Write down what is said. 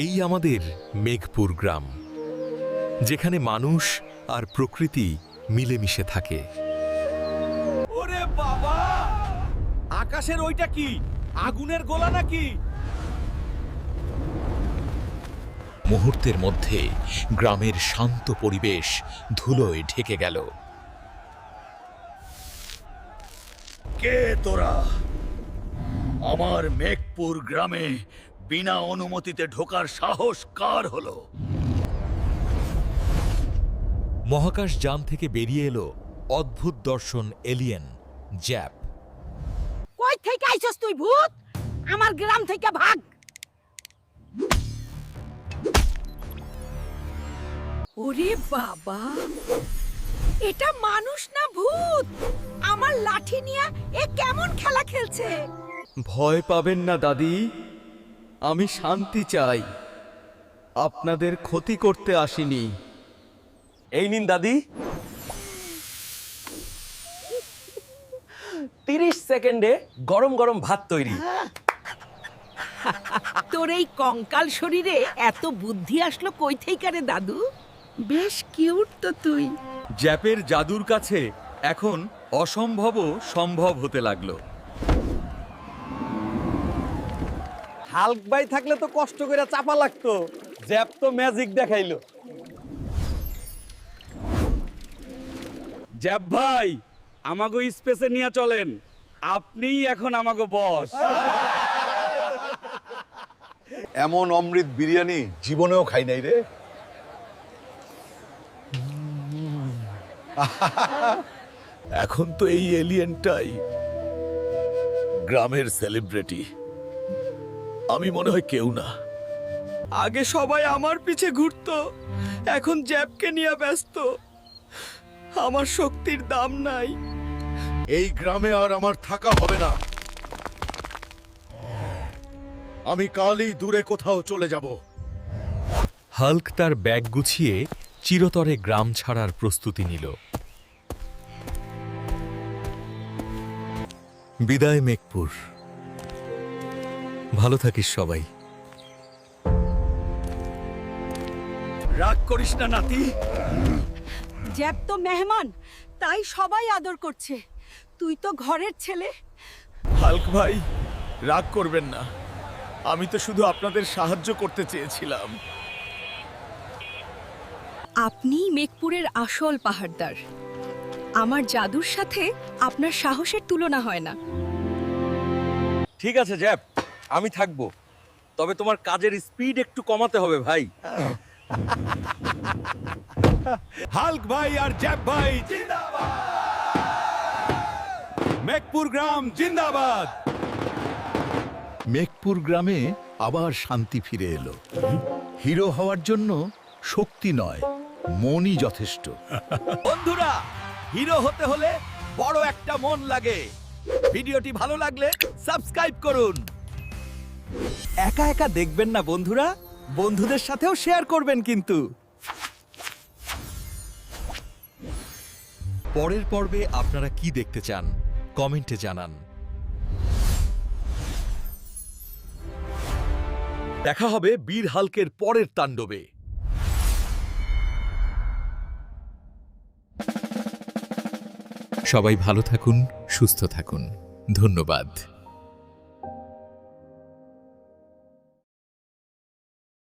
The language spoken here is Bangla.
এই আমাদের মেঘপুর গ্রাম যেখানে মানুষ আর প্রকৃতি মিলেমিশে থাকে। ওরে বাবা! আকাশের ওইটা কি? আগুনের গোলা নাকি? মুহূর্তের মধ্যে গ্রামের শান্ত পরিবেশ ধুলোয় ঢেকে গেল। কে তোরা? আমার মেঘপুর গ্রামে বিনা অনুমতিতে ঢোকার সাহস কার হলো? মহাকাশ যান থেকে বেরিয়ে এলো অদ্ভুত দর্শন এলিয়েন জ্যাপ। কই থেকে আইছস তুই ভূত? আমার গ্রাম থেকে ভাগ। ওরে বাবা এটা মানুষ না ভূত? আমার লাঠি নিয়ে এ কেমন খেলা খেলছে? ভয় পাবেন না দাদি। আমি শান্তি চাই। আপনাদের ক্ষতি করতে আসিনি। এই নিন দাদি। তিরিশ সেকেন্ডে গরম গরম ভাত তৈরি। তোর এই কঙ্কাল শরীরে এত বুদ্ধি আসলো কই থেকে রে দাদু? বেশ কিউট তো তুই। জ্যাপের জাদুর কাছে এখন অসম্ভবও সম্ভব হতে লাগল। হাল্ক বাই থাকলে তো কষ্ট করে চাপা লাগতো। জ্যাপ তো ম্যাজিক দেখাইলো। জ্যাপ ভাই, আমাগো স্পেসে নিয়ে চলেন। আপনিই এখন আমাগো বস এমন অমৃত বিরিয়ানি জীবনেও খাই নাই রে। এখন তো এই এলিয়েনটাই গ্রামের সেলিব্রিটি আমি মনে হয় কেউ না। আগে সবাই আমার পিছে ঘুরত এখন জ্যাপকে নিয়ে ব্যস্ত। আমার শক্তির দাম নাই। এই গ্রামে আর আমার থাকা হবে না। আমি কালই দূরে কোথাও চলে যাব। হাল্ক তার ব্যাগ গুছিয়ে চিরতরে গ্রাম ছাড়ার প্রস্তুতি নিল। বিদায় মেঘপুর। ভালো থাকিস সবাই। রাগ করিস না নাতি। জ্যাব তো মেহমান তাই সবাই আদর করছে। তুই তো ঘরের ছেলে। হাল্ক ভাই রাগ করবেন না। আমি তো শুধু আপনাদের সাহায্য করতে চেয়েছিলাম। আপনি মেঘপুরের আসল পাহাড়দার। আমার জাদুর সাথে আপনার সাহসের তুলনা হয় না। ঠিক আছে জ্যাপ আমি থাকব। তবে তোমার কাজের স্পিড একটু কমাতে হবে ভাই। হাল্ক ভাই আর জ্যাপ ভাই। মেঘপুর গ্রাম জিন্দাবাদ। মেঘপুর গ্রামে আবার শান্তি ফিরে এলো। হিরো হওয়ার জন্য শক্তি নয় মনই যথেষ্ট। বন্ধুরা হিরো হতে হলে বড় একটা মন লাগে। ভিডিওটি ভালো লাগলে সাবস্ক্রাইব করুন। একা একা দেখবেন না বন্ধুরা? বন্ধুদের সাথেও শেয়ার করবেন কিন্তু। পরের পর্বে আপনারা কি দেখতে চান? কমেন্টে জানান। দেখা হবে বীর হালকের পরের তাণ্ডবে। সবাই ভালো থাকুন, সুস্থ থাকুন। ধন্যবাদ।